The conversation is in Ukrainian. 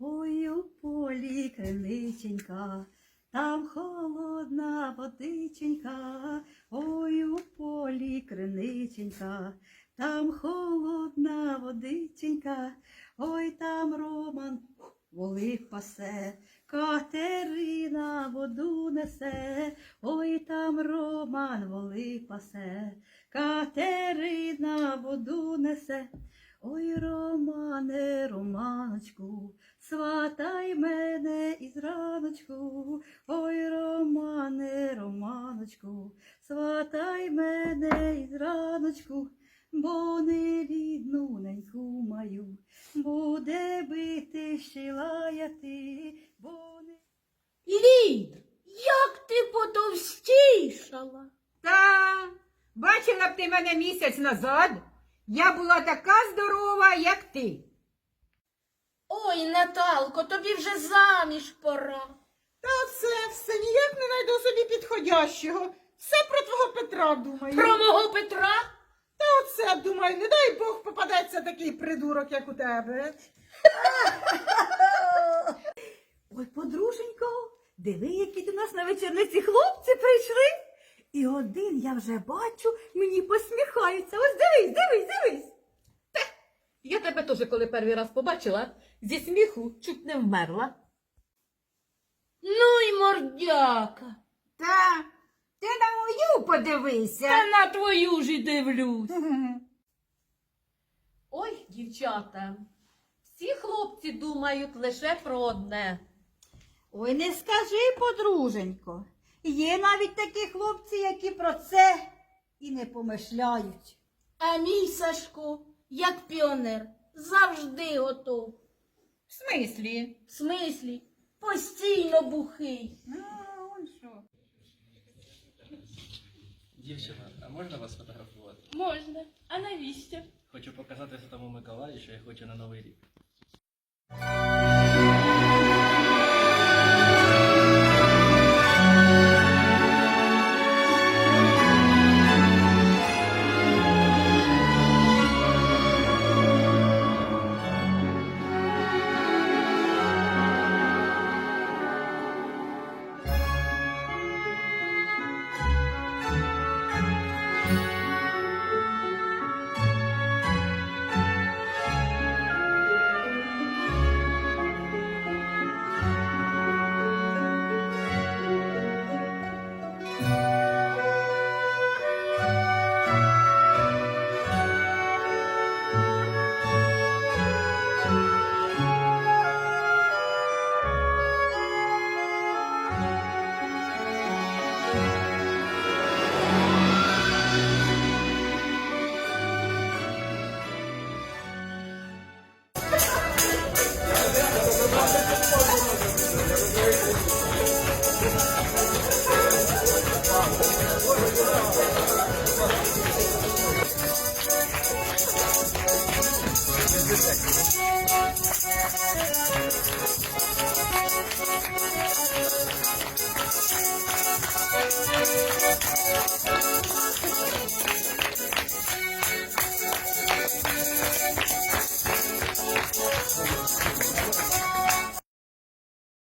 Ой, у полі криниченька, там холодна водиченька, ой, у полі криниченька, там холодна водиченька, ой, там Роман воли пасе, Катерина воду несе, ой, там Роман воли пасе, Катерина воду несе. Ой, Романе, Романочку, сватай мене із раночку. Ой, Романе, Романочку, сватай мене із раночку, бо не рідну неньку маю, буде бити ще лаяти, бо не. Лід, як ти потовстішала? Та бачила б ти мене місяць назад. Я була така здорова, як ти. Ой, Наталко, тобі вже заміж пора. Та це все ніяк не знайду собі підходящого. Все про твого Петра думаю. Про мого Петра? Та думаю, не дай Бог попадеться такий придурок, як у тебе. Ой, подруженько, диви, які до нас на вечорниці хлопці прийшли. І один я вже бачу, мені посміхається. Ось дивись, дивись, дивись. Я тебе теж, коли перший раз побачила, зі сміху чуть не вмерла. Ну й мордяка. Та подивися. Та на твою ж і дивлюсь. Ой, дівчата, всі хлопці думають лише про одне. Ой, не скажи, подруженько. Є навіть такі хлопці, які про це і не помишляють. А мій Сашко, як піонер, завжди готов. В смислі? В смислі, постійно бухий. А, он що. Дівчина, а можна вас фотографувати? Можна. А навіщо? Хочу показати Святому Миколаю, що я хочу на Новий рік. Thank you.